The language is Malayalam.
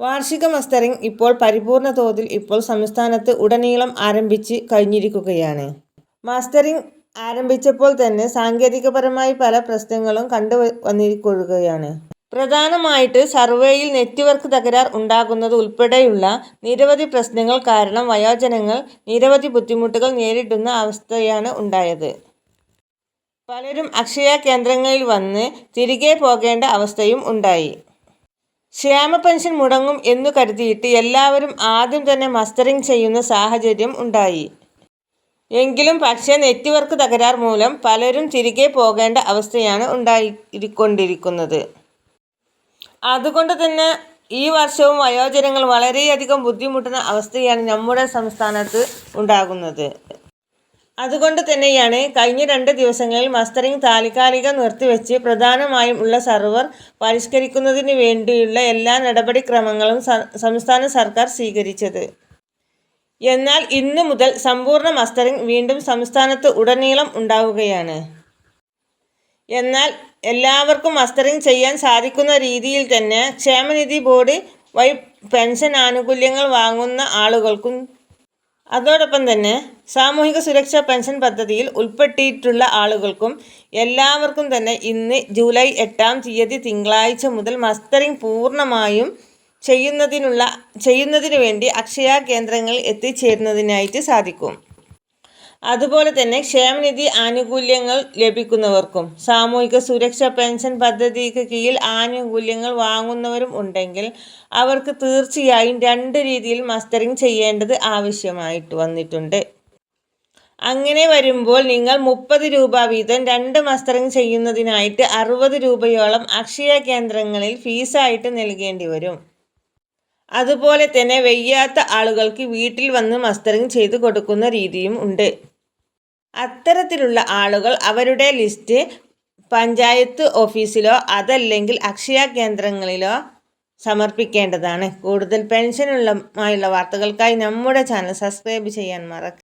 വാർഷിക മസ്റ്ററിംഗ് ഇപ്പോൾ പരിപൂർണ തോതിൽ ഇപ്പോൾ സംസ്ഥാനത്ത് ഉടനീളം ആരംഭിച്ച് കഴിഞ്ഞിരിക്കുകയാണ്. മാസ്റ്ററിംഗ് ആരംഭിച്ചപ്പോൾ തന്നെ സാങ്കേതികപരമായി പല പ്രശ്നങ്ങളും കണ്ടു വന്നിരിക്കുകയാണ് പ്രധാനമായിട്ട് സർവേയിൽ നെറ്റ്വർക്ക് തകരാർ ഉണ്ടാകുന്നത് ഉൾപ്പെടെയുള്ള നിരവധി പ്രശ്നങ്ങൾ കാരണം വയോജനങ്ങൾ നിരവധി ബുദ്ധിമുട്ടുകൾ നേരിടുന്ന അവസ്ഥയാണ് ഉണ്ടായത്. പലരും അക്ഷയ കേന്ദ്രങ്ങളിൽ വന്ന് തിരികെ പോകേണ്ട അവസ്ഥയും ഉണ്ടായി. ക്ഷേമ പെൻഷൻ മുടങ്ങും എന്നു കരുതിയിട്ട് എല്ലാവരും ആദ്യം തന്നെ മസ്റ്ററിംഗ് ചെയ്യുന്ന സാഹചര്യം ഉണ്ടായി. എങ്കിലും പക്ഷേ നെറ്റ്വർക്ക് തകരാർ മൂലം പലരും തിരികെ പോകേണ്ട അവസ്ഥയാണ് ഉണ്ടായിക്കൊണ്ടിരിക്കുന്നത്. അതുകൊണ്ട് തന്നെ ഈ വർഷവും വയോജനങ്ങൾ വളരെയധികം ബുദ്ധിമുട്ടുന്ന അവസ്ഥയാണ് നമ്മുടെ സംസ്ഥാനത്ത് ഉണ്ടാകുന്നത്. അതുകൊണ്ട് തന്നെയാണ് കഴിഞ്ഞ രണ്ട് ദിവസങ്ങളിൽ മസ്റ്ററിംഗ് താൽക്കാലികം നിർത്തിവെച്ച് പ്രധാനമായും ഉള്ള സർവർ പരിഷ്കരിക്കുന്നതിന് വേണ്ടിയുള്ള എല്ലാ നടപടിക്രമങ്ങളും സംസ്ഥാന സർക്കാർ സ്വീകരിച്ചത്. എന്നാൽ ഇന്ന് മുതൽ സമ്പൂർണ മസ്റ്ററിംഗ് വീണ്ടും സംസ്ഥാനത്ത് ഉടനീളം ഉണ്ടാവുകയാണ്. എന്നാൽ എല്ലാവർക്കും മസ്റ്ററിംഗ് ചെയ്യാൻ സാധിക്കുന്ന രീതിയിൽ തന്നെ ക്ഷേമനിധി ബോർഡ് വഴി പെൻഷൻ ആനുകൂല്യങ്ങൾ വാങ്ങുന്ന ആളുകൾക്കും അതോടൊപ്പം തന്നെ സാമൂഹിക സുരക്ഷാ പെൻഷൻ പദ്ധതിയിൽ ഉൾപ്പെട്ടിട്ടുള്ള ആളുകൾക്കും എല്ലാവർക്കും തന്നെ ഇന്ന് ജൂലൈ എട്ടാം തീയതി തിങ്കളാഴ്ച മുതൽ മസ്തറിംഗ് പൂർണമായും ചെയ്യുന്നതിനുള്ള ചെയ്യുന്നതിന് വേണ്ടി അക്ഷയ കേന്ദ്രങ്ങളിൽ എത്തിച്ചേരുന്നതിനായിട്ട് സാധിക്കും. അതുപോലെ തന്നെ ക്ഷേമനിധി ആനുകൂല്യങ്ങൾ ലഭിക്കുന്നവർക്കും സാമൂഹിക സുരക്ഷാ പെൻഷൻ പദ്ധതിക്ക് കീഴിൽ ആനുകൂല്യങ്ങൾ വാങ്ങുന്നവരും ഉണ്ടെങ്കിൽ അവർക്ക് തീർച്ചയായും രണ്ട് രീതിയിൽ മസ്റ്ററിംഗ് ചെയ്യേണ്ടത് ആവശ്യമായിട്ട് വന്നിട്ടുണ്ട്. അങ്ങനെ വരുമ്പോൾ നിങ്ങൾ മുപ്പത് രൂപ വീതം രണ്ട് മസ്റ്ററിംഗ് ചെയ്യുന്നതിനായിട്ട് അറുപത് രൂപയോളം അക്ഷയ കേന്ദ്രങ്ങളിൽ ഫീസായിട്ട് നൽകേണ്ടി വരും. അതുപോലെ തന്നെ വയ്യാത്ത ആളുകൾക്ക് വീട്ടിൽ വന്ന് മസ്റ്ററിംഗ് ചെയ്ത് കൊടുക്കുന്ന രീതിയും ഉണ്ട്. അത്തരത്തിലുള്ള ആളുകൾ അവരുടെ ലിസ്റ്റ് പഞ്ചായത്ത് ഓഫീസിലോ അതല്ലെങ്കിൽ അക്ഷയ കേന്ദ്രങ്ങളിലോ സമർപ്പിക്കേണ്ടതാണ്. കൂടുതൽ പെൻഷനുമായുള്ള വാർത്തകൾക്കായി നമ്മുടെ ചാനൽ സബ്സ്ക്രൈബ് ചെയ്യാൻ മറക്കരുത്.